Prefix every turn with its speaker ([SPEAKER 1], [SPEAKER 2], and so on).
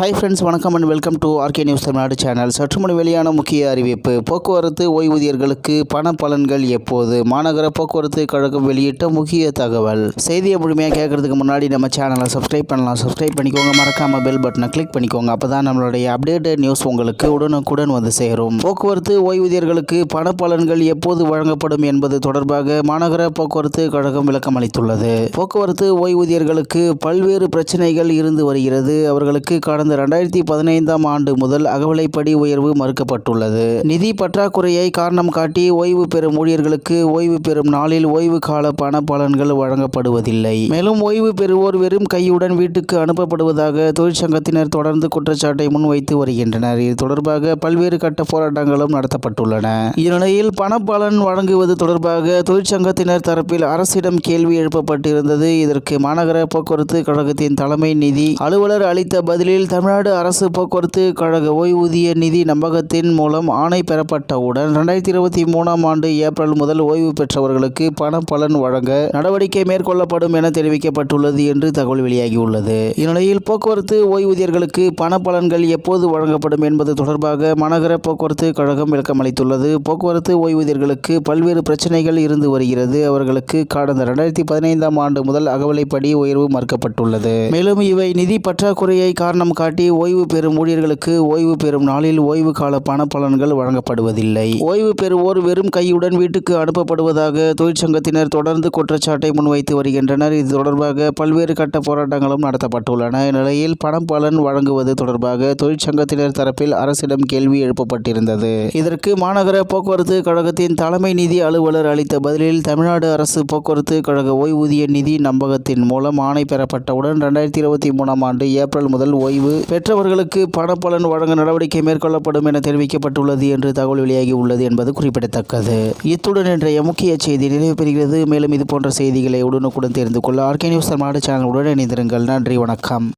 [SPEAKER 1] Hi friends வணக்கம் and welcome to RK news Tamil Nadu channel சற்றுமுன் வெளியான முக்கிய அறிவிப்பு. போக்குவரத்து ஓய்வூதியர்களுக்கு பண பலன்கள் எப்போது? மாநகர போக்குவரத்து கழகம் வெளியிட்ட முக்கிய தகவல். செய்தியை முழுமையாக கேட்கறதுக்கு முன்னாடி நம்ம சேனலை சப்ஸ்கிரைப் பண்ணலாம். சப்ஸ்கிரைப் பண்ணிக்கோங்க. மறக்காம பெல் பட்டனை கிளிக் பண்ணிக்கோங்க. அப்போதான் நம்மளுடைய அப்டேட்டட் நியூஸ் உங்களுக்கு உடனுக்குடன் வந்து சேரும். போக்குவரத்து ஓய்வூதியர்களுக்கு பண பலன்கள் எப்போது வழங்கப்படும் என்பது தொடர்பாக மாநகர போக்குவரத்து கழகம் விளக்கம் அளித்துள்ளது. போக்குவரத்து ஓய்வூதியர்களுக்கு பல்வேறு பிரச்சனைகள் இருந்து வருகிறது. அவர்களுக்கு கடந்த ரெண்டாயிரத்தி பதினைந்தாம் ஆண்டு முதல் அகவலைப்படி உயர்வு மறுக்கப்பட்டுள்ளது. நிதி பற்றாக்குறையை காரணம் காட்டி ஓய்வு பெறும் ஊழியர்களுக்கு ஓய்வு பெறும் நாளில் ஓய்வு கால பண பலன்கள் வழங்கப்படுவதில்லை. மேலும் ஓய்வு பெறுவோர் வெறும் கையுடன் வீட்டுக்கு அனுப்பப்படுவதாக தொழிற்சங்கத்தினர் தொடர்ந்து குற்றச்சாட்டை முன்வைத்து வருகின்றனர். இது தொடர்பாக பல்வேறு கட்ட போராட்டங்களும் நடத்தப்பட்டுள்ளன. இந்நிலையில் பணப்பலன் வழங்குவது தொடர்பாக தொழிற்சங்கத்தினர் தரப்பில் அரசிடம் கேள்வி எழுப்பப்பட்டிருந்தது. இதற்கு மாநகர போக்குவரத்து கழகத்தின் தலைமை நிதி அலுவலர் அளித்த பதிலில் தமிழ்நாடு அரசு போக்குவரத்து கழக ஓய்வூதிய நிதி நம்பகத்தின் மூலம் ஆணை பெறப்பட்டவுடன் ரெண்டாயிரத்தி இருபத்தி மூணாம் ஆண்டு ஏப்ரல் முதல் ஓய்வு பெற்றவர்களுக்கு பண பலன் வழங்க நடவடிக்கை மேற்கொள்ளப்படும் என தெரிவிக்கப்பட்டுள்ளது என்று தகவல் வெளியாகியுள்ளது. இந்நிலையில் போக்குவரத்து ஓய்வூதியர்களுக்கு பண பலன்கள் எப்போது வழங்கப்படும் என்பது தொடர்பாக மாநகர போக்குவரத்து கழகம் விளக்கம் அளித்துள்ளது. போக்குவரத்து ஓய்வூதியர்களுக்கு பல்வேறு பிரச்சனைகள் இருந்து வருகிறது. அவர்களுக்கு கடந்த ரெண்டாயிரத்தி பதினைந்தாம் ஆண்டு முதல் அகவலைப்படி உயர்வு மறுக்கப்பட்டுள்ளது. மேலும் இவை நிதி பற்றாக்குறையை காரணம் காட்டி ஓய்வு பெறும் ஊழியர்களுக்கு ஓய்வு பெறும் நாளில் ஓய்வு கால பண பலன்கள் வழங்கப்படுவதில்லை. ஓய்வு பெறுவோர் வெறும் கையுடன் வீட்டுக்கு அனுப்பப்படுவதாக தொழிற்சங்கத்தினர் தொடர்ந்து குற்றச்சாட்டை முன்வைத்து வருகின்றனர். இது தொடர்பாக பல்வேறு கட்ட போராட்டங்களும் நடத்தப்பட்டுள்ளன. இந்நிலையில் பண பலன் வழங்குவது தொடர்பாக தொழிற்சங்கத்தினர் தரப்பில் அரசிடம் கேள்வி எழுப்பப்பட்டிருந்தது. இதற்கு மாநகர போக்குவரத்து கழகத்தின் தலைமை நிதி அலுவலர் அளித்த பதிலில் தமிழ்நாடு அரசு போக்குவரத்து கழக ஓய்வூதிய நிதி நம்பகத்தின் மூலம் ஆணை பெறப்பட்டவுடன் ரெண்டாயிரத்தி இருபத்தி மூணாம் ஆண்டு ஏப்ரல் முதல் ஓய்வு பெற்றவர்களுக்கு பணப்பலன் வழங்க நடவடிக்கை மேற்கொள்ளப்படும் என தெரிவிக்கப்பட்டுள்ளது என்று தகவல் வெளியாகி உள்ளது என்பது குறிப்பிடத்தக்கது. இத்துடன் இன்றைய முக்கிய செய்தி நிறைவு பெறுகிறது. மேலும் இது போன்ற செய்திகளை உடனுக்குடன் தெரிந்து கொள்ள ஆர்கே நியூஸ் தமிழ்நாடு சேனலுடன் இணைந்திருங்கள். நன்றி வணக்கம்.